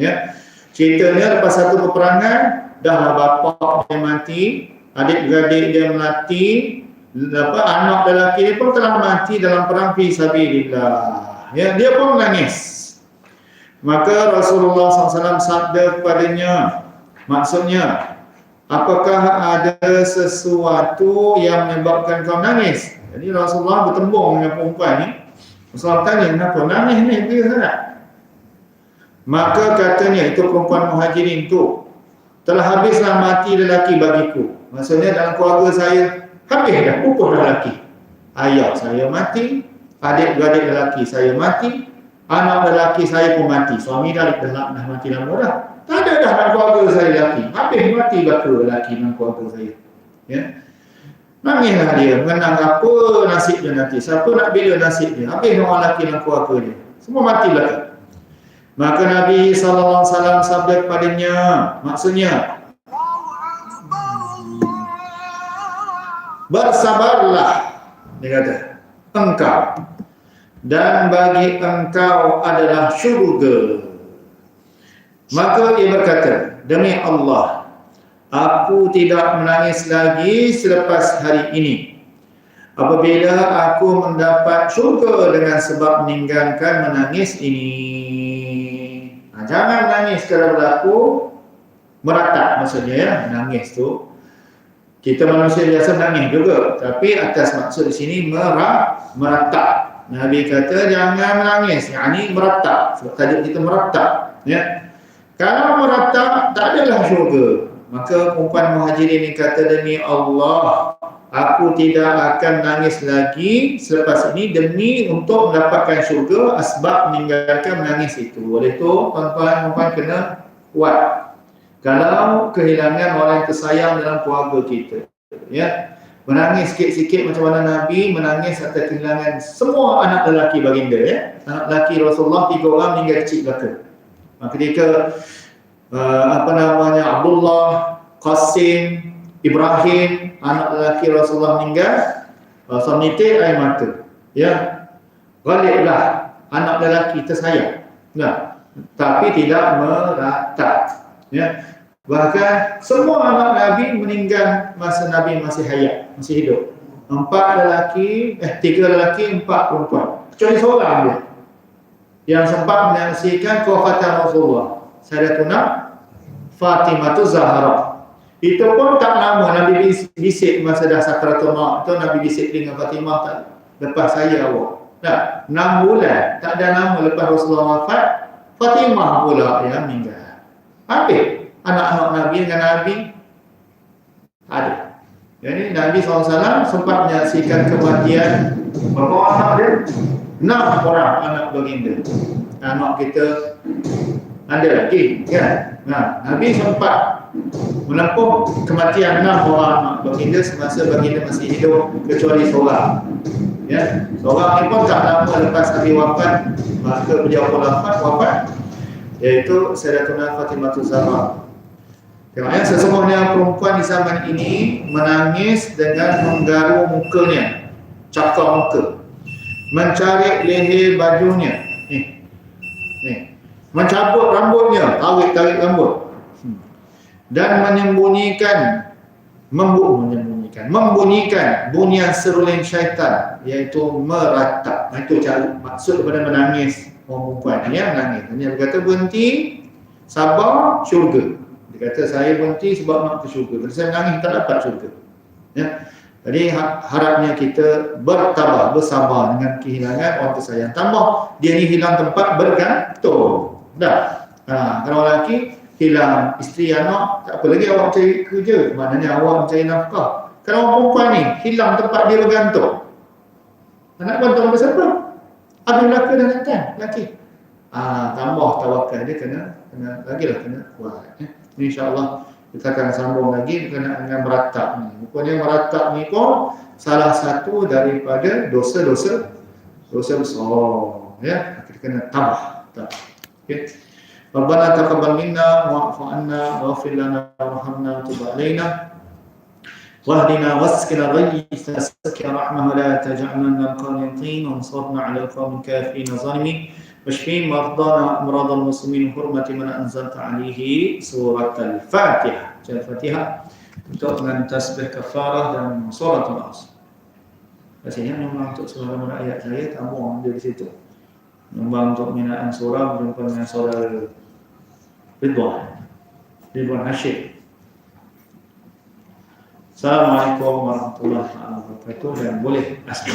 Ya. Ceritanya lepas satu peperangan, dahlah bapa dia mati, adik-beradik dia mati, apa anak lelaki dia pun telah mati dalam perang fi sabilillah. Ya, dia pun menangis. Maka Rasulullah SAW sabda kepadanya, maksudnya, apakah ada sesuatu yang menyebabkan kau nangis? Jadi Rasulullah bertembung dengan perempuan ni. Rasulullah tanya, kenapa nangis ni? Dia sangat. Maka katanya, itu perempuan muhajirin tu, telah habislah mati lelaki bagiku. Maksudnya dalam keluarga saya, habis dah, pupus lelaki. Ayah saya mati, adik-beradik lelaki saya mati, Anak lelaki saya pun mati. Suami dah dah, dah mati lama dah. Tak ada dah dalam keluarga saya lelaki. Habis mati batu lelaki dalam keluarga saya. Ya. Nangislah dia. Mengenang apa nasib dia nanti. Siapa nak bila nasib dia. Habis orang lelaki dalam keluarga dia. Semua mati belakang. Maka Nabi SAW sabda kepadanya. Maksudnya. Bersabarlah. Dia kata. Engkau dan bagi engkau adalah syurga. Maka ia berkata, demi Allah, aku tidak menangis lagi selepas hari ini. Apabila aku mendapat syurga dengan sebab meninggalkan menangis ini. Ha, jangan nangis kerana berlaku meratap maksudnya ya, menangis tu. Kita manusia biasa menangis juga, tapi atas maksud di sini merah, meratap. Nabi kata jangan menangis. Yang ini meratap. Sebab tajuk kita meratap. Ya. Kalau meratap, tak adalah syurga. Maka perempuan muhajirin ini kata demi Allah, aku tidak akan nangis lagi selepas ini demi untuk mendapatkan syurga sebab meninggalkan menangis itu. Oleh itu, tuan-tuan perempuan kena kuat. Kalau kehilangan orang yang tersayang dalam keluarga kita. Ya, menangis sikit-sikit macam mana Nabi menangis atas kehilangan semua anak lelaki baginda ya. Anak lelaki Rasulullah tiga orang meninggal kecil belaka. Ketika uh, apa namanya Abdullah, Qasim, Ibrahim, anak lelaki Rasulullah meninggal, Rasul nitik air mata. Ya. Galiblah anak lelaki tersayang. Ya. Tapi tidak meratap. Ya. Bahkan semua anak Nabi meninggal masa Nabi masih hayat, masih hidup. Empat lelaki, eh tiga lelaki, empat perempuan. Kecuali seorang dia. Yang sempat menyaksikan kewafatan Rasulullah. Sayyidatuna Fatimah tu Zahra. Itu pun tak lama Nabi bisik masa dah sakratul maut. Itu Nabi bisik dengan Fatimah tak lepas saya awak. Nah, enam bulan tak ada nama lepas Rasulullah wafat, Fatimah pula yang meninggal. Habis anak-anak Nabi dengan Nabi ada. Jadi Nabi SAW sempat menyaksikan kematian berapa anak dia? Enam orang anak baginda. Anak kita ada lagi kan? Nah, Nabi sempat menempuh kematian enam orang baginda semasa baginda masih hidup kecuali seorang. Ya, seorang ini pun tak lama lepas Nabi wafat, maka beliau pun wafat, wafat iaitu Sayyidatuna Fatimah Zahra Tengoknya sesungguhnya perempuan di zaman ini menangis dengan menggaru mukanya, cakap muka, mencari leher bajunya, ni, ni, mencabut rambutnya, tarik-tarik rambut, dan menyembunyikan, membu menyembunyikan, membunyikan bunyian seruling syaitan, iaitu meratap. Itu cara maksud daripada menangis orang perempuan ya menangis. Dia berkata berhenti, sabar, syurga kata saya berhenti sebab nak ke syurga. Kalau saya menangis tak dapat syurga. Ya. Jadi ha-, harapnya kita bertabah, bersabar dengan kehilangan orang tersayang. Tambah dia ni hilang tempat bergantung. Dah. Ha, kalau lelaki hilang isteri anak, tak apa lagi awak cari kerja. Maknanya awak mencari nafkah. Kalau orang perempuan ni hilang tempat dia bergantung. Anak gantung pada siapa? Ada lelaki dan kan? Lelaki. Ah, tambah tawakal dia kena kena lagilah kena kuat. Ya insyaAllah kita akan sambung lagi berkenaan dengan meratap ni. Rupanya meratap ni pun salah satu daripada dosa-dosa dosa besar. Ya, kita kena tabah. ربنا تقبل منا واعف عنا واغفر لنا وارحمنا وتب علينا واهدنا واسكن غيث سك رحمه لا تجعلنا من القانطين وانصرنا على القوم الكافرين الظالمين واشفي مرضانا امراض المسلمين حرمة من انزلت عليه سورة الفاتحة الفاتحة untuk dengan tasbih kafarah dan surat al-asr. Biasanya memang untuk seluruh ayat saya. Kamu ambil di situ. Memang untuk minaan surah Berjumpa dengan surah Ridwan. Ridwan Hashim. Assalamualaikum warahmatullahi wabarakatuh. Dan boleh asal.